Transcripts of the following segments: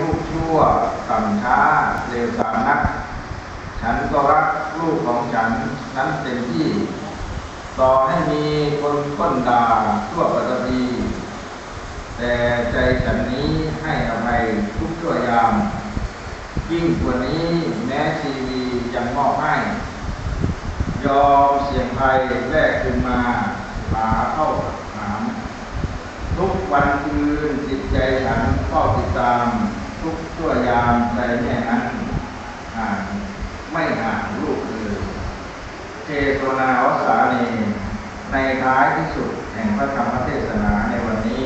ลูกชั่วต่ำช้าเร็วสามนัก ฉันก็รักลูกของฉันนั้นเต็มที่ ต่อให้มีคนก้นด่าทั่วปัตตีแต่ใจฉันนี้ให้อภัยทุกชั่วยาม ยิ่งกว่านี้แม้ชีวียังมอบให้ ยอมเสี่ยงภัยแลกคืนมาหาเข้าหามทุกวันคืนจิตใจฉันเฝ้าติดตามามใจแม่นั้นห่างไม่ห่างลูกเลยเทศนาวสานีในท้ายที่สุดแห่งพระธรรมเทศนาในวันนี้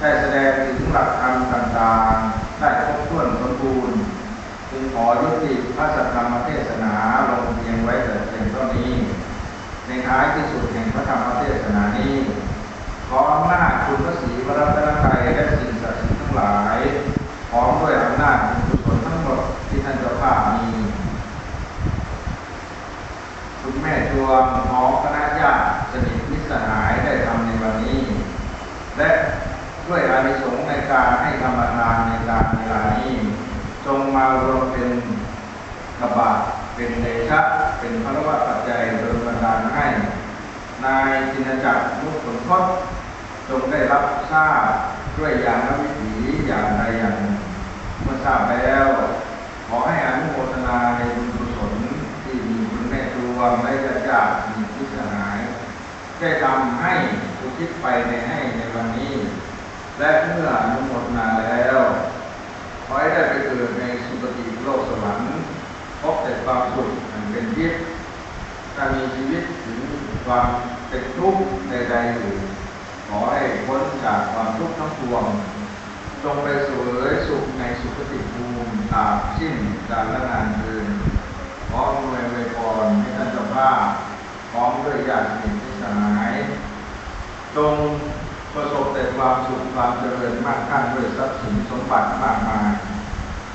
ได้แสดงถึงหลักธรรมต่างๆ ได้ครบถ้วนสมบูรณ์จึงขอยุติพระสัทธรรมเทศนาลงเพียงไว้แต่เพียงเท่านี้ ในท้ายที่ บุญกุศลทั้งหมดที่ท่านเจ้าข้ามี คุณแม่จวงพ้อคณะญาติสนิทมิสหายได้ทำในวันนี้ และด้วยอานิสงส์ในการให้ธรรมทานในการเวลานี้ จงมารวมเป็นกบาเป็นเดชะ เป็นพระวะปัจจัยโดยบันดาลให้ นายจินจักรมุขผลทศจงได้รับทราบด้วยอย่างนวิถีอย่างใดอย่างหนึ่ง เมื่อทราบแล้ว ขอให้อนุโมทนาในบุญกุศลที่มีคุณแม่รวมและญาติญาติมีพิสหาย ได้ทำให้อุทิศไปในให้ในวันนี้ และเมื่ออนุโมทนาแล้วขอให้ได้ไปเกิดในสุคติโลกสวรรค์พบแต่ความสุขอันเป็นทิพย์ถ้ามีชีวิตถึงความเป็นทุกข์ใดๆอยู่ขอให้พ้นจากความทุกข์ทั้งปวงจงไปสู่เอย ภูมิตราบสิ้นการละนานเดินขออำนวยไวยพรให้ท่านเจ้าภาพพร้อมด้วยญาติสนิทมิตรสหาย จงประสบแต่ความสุขความเจริญมากขั้นด้วยทรัพย์สินสมบัติมากมาย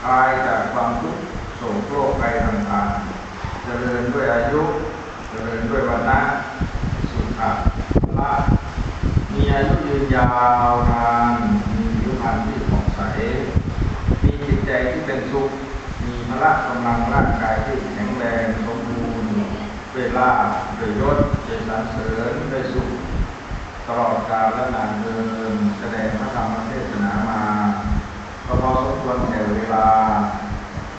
คลายจากความทุกข์โศกโรคภัยต่างๆ เจริญด้วยอายุ เจริญด้วยวันนะสุขะละมีอายุยืนยาวนานมีผิวพรรณที่ผ่องใส มีจิตใจที่เป็นสุข มีพละกำลังร่างกายที่แข็งแรงสมบูรณ์เวลาเดยยศเจริญสรรเสริญได้สุขตลอดกาลและนานเดินแสดงพระธรรม